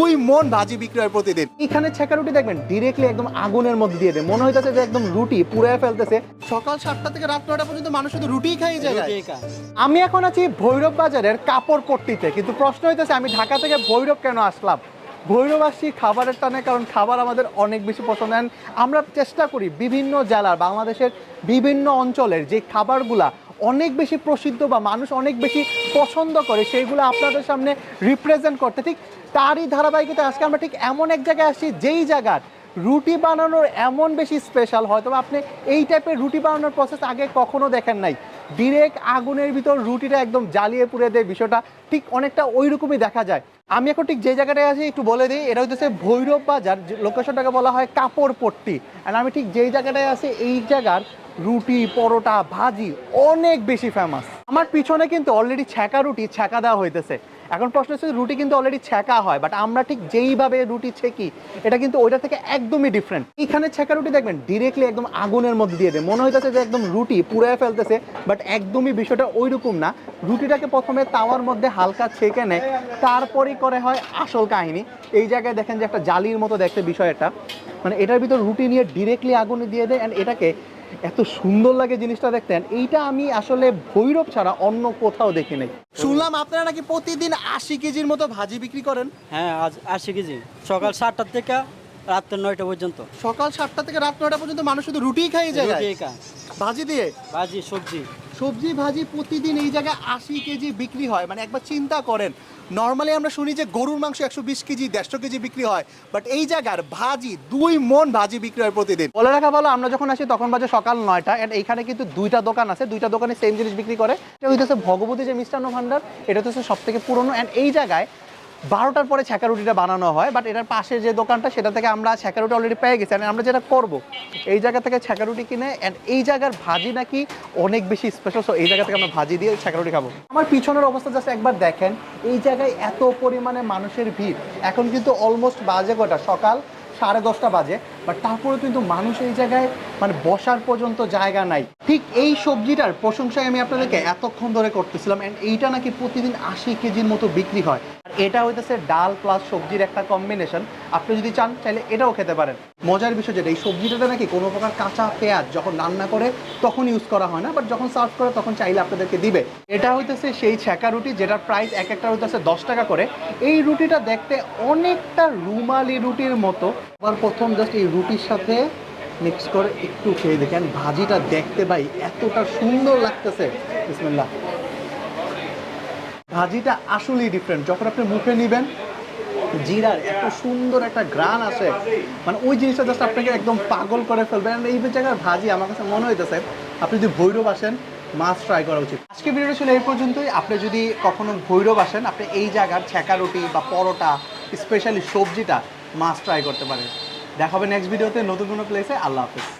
দুই মন ভাজি বিক্রি হয় প্রতিদিন। এখানে ছেঁকা রুটি দেখবেন ডিরেক্টলি একদম আগুনের মধ্যে দিয়ে দেয়। মনে হইতেছে যে একদম রুটি পুড়ে ফেলতেছে। সকাল সাতটা থেকে রাত নটা পর্যন্ত মানুষ শুধু রুটি খাই যায় আমি এখন আছি ভৈরব বাজারের কাপড় পট্টিতে কিন্তু প্রশ্ন হইতেছে আমি ঢাকা থেকে ভৈরব কেন আসলাম? ভৈরব আসছি খাবারের টানে কারণ খাবার আমাদের অনেক বেশি পছন্দ। আমরা চেষ্টা করি বিভিন্ন জেলার বাংলাদেশের বিভিন্ন অঞ্চলের যে খাবারগুলা অনেক বেশি প্রসিদ্ধ বা মানুষ অনেক বেশি পছন্দ করে, সেইগুলো আপনাদের সামনে রিপ্রেজেন্ট করতে। ঠিক তারই ধারাবাহিকতা আজকে আমরা ঠিক এমন এক জায়গায় আসছি, যেই জায়গার রুটি বানানোর এমন বেশি স্পেশাল হয়তো আপনি এই টাইপের রুটি বানানোর প্রসেস আগে কখনো দেখেন নাই। ডিরেক্ট আগুনের ভিতর রুটিটা একদম জ্বালিয়ে পুড়ে দেয় বিষয়টা ঠিক অনেকটা ওই রকমই দেখা যায়। আমি এখন ঠিক যে জায়গাটায় আছি একটু বলে দিই, এটা হচ্ছে ভৈরব বাজার লোকেশনটাকে বলা হয় কাপড় পট্টি আর আমি ঠিক যেই জায়গাটায় আছি, এই জায়গার রুটি, পরোটা, ভাজি অনেক বেশি ফেমাস আমার পিছনে কিন্তু অলরেডি ছ্যাঁকা রুটি ছ্যাঁকা দেওয়া হইতেছে। এখন প্রশ্ন হচ্ছে রুটি কিন্তু অলরেডি ছ্যাঁকা হয় বাট আমরা ঠিক যেইভাবে রুটি ছেঁকি, এটা কিন্তু ওইটা থেকে একদমই ডিফারেন্ট এখানে ছ্যাঁকা রুটি দেখবেন ডিরেক্টলি একদম আগুনের মধ্যে দিয়ে দেয়। মনে হইতেছে যে একদম রুটি পুড়ে ফেলতেছে বাট একদমই বিষয়টা ওই রকম না। রুটিটাকে প্রথমে তাওয়ার মধ্যে হালকা ছেঁকে নেয়, তারপরেই করে হয় আসল কাহিনী। এই জায়গায় দেখেন যে একটা জালির মতো দেখতে বিষয় এটা মানে এটার ভিতর রুটি নিয়ে ডিরেক্টলি আগুনে দিয়ে দেয় অ্যান্ড এটাকে এত সুন্দর লাগে জিনিসটা দেখতেন এইটা আমি আসলে ভৈরব ছাড়া অন্য কোথাও দেখি নাই। শুনলাম আপনারা নাকি প্রতিদিন আশি কেজির মতো ভাজি বিক্রি করেন? হ্যাঁ আজ আশি কেজি। সকাল সাতটার থেকে রাত্রের নয়টা পর্যন্ত। সকাল সাতটা থেকে রাত নয়টা পর্যন্ত মানুষ শুধু রুটি খাই যায় ভাজি দিয়ে? ভাজি সবজি। সবজি ভাজি প্রতিদিন এই জায়গায় আশি কেজি বিক্রি হয়। মানে একবার চিন্তা করেন। নর্মালি আমরা শুনি যে গরুর মাংস একশো বিশ কেজি, দেড়শো কেজি বিক্রি হয়। বাট এই জায়গার ভাজি, দুই মন ভাজি বিক্রি হয় প্রতিদিন। বলে রাখা ভালো, আমরা যখন আসি তখন বাজে সকাল নয়টা। অ্যান্ড এইখানে কিন্তু দুইটা দোকান আছে, দুইটা দোকানে সেম জিনিস বিক্রি করে। এটা হইতেছে ভগবতী যে মিষ্টান্ন ভান্ডার এটা হচ্ছে সব থেকে পুরনো। অ্যান্ড এই জায়গায় বারোটার পরে ছ্যাঁকা রুটিটা বানানো হয় বাট এটার পাশে যে দোকানটা, সেটা থেকে আমরা ছ্যাঁকা রুটি অলরেডি পেয়ে গেছি। আর আমরা যেটা করব, এই জায়গা থেকে ছ্যাঁকা রুটি কিনে অ্যান্ড এই জায়গার ভাজি নাকি অনেক বেশি স্পেশাল সো এই জায়গা থেকে আমরা ভাজি দিয়ে ছ্যাঁকা রুটি খাব। আমার পিছনের অবস্থা জাস্ট একবার দেখেন, এই জায়গায় এত পরিমাণে মানুষের ভিড়। এখন কিন্তু অলমোস্ট বাজে কটা? সকাল সাড়ে দশটা বাজে। বাট তারপরে কিন্তু মানুষ এই জায়গায় মানে বসার পর্যন্ত জায়গা নাই। ঠিক এই সবজিটার প্রশংসায় আমি আপনাদেরকে এতক্ষণ ধরে করতেছিলাম অ্যান্ড এইটা নাকি প্রতিদিন আশি কেজির মতো বিক্রি হয়। আর এটা হইতেছে ডাল প্লাস সবজির একটা কম্বিনেশন আপনি যদি চান, চাইলে এটাও খেতে পারেন। মজার বিষয় যেটা, এই সবজিটাতে নাকি কোনো প্রকার কাঁচা পেঁয়াজ যখন রান্না করে, তখন ইউজ করা হয় না বাট যখন সার্ভ করে, তখন চাইলে আপনাদেরকে দিবে। এটা হইতেছে সেই ছ্যাঁকা রুটি, যেটার প্রাইস এক একটা হইতেছে দশ টাকা করে। এই রুটিটা দেখতে অনেকটা রুমালি রুটির মতো। আবার প্রথম জাস্ট এই রুটির সাথে মিক্স করে একটু খেয়ে দেখেন, ভাজিটা দেখতে ভাই এতটা সুন্দর লাগতেছে। বিসমিল্লাহ। ভাজিটা আসলেই ডিফারেন্ট যখন আপনি মুখে নেবেন, জিরার এত সুন্দর একটা গ্রান আসে। মানে ওই জিনিসটা জাস্ট আপনাকে একদম পাগল করে ফেলবে। এই জায়গার ভাজি, আমার কাছে মনে হইতেছে, আপনি যদি ভৈরব আসেন, মাছ ট্রাই করা উচিত। আজকে ভিডিওটা ছিল এই পর্যন্তই। আপনি যদি কখনো ভৈরব আসেন, আপনি এই জায়গার ছ্যাঁকা রুটি বা পরোটা স্পেশালি সবজিটা, মাছ ট্রাই করতে পারেন। দেখা হবে নেক্সট ভিডিওতে নতুন কোনো প্লেসে আল্লাহ হাফিজ।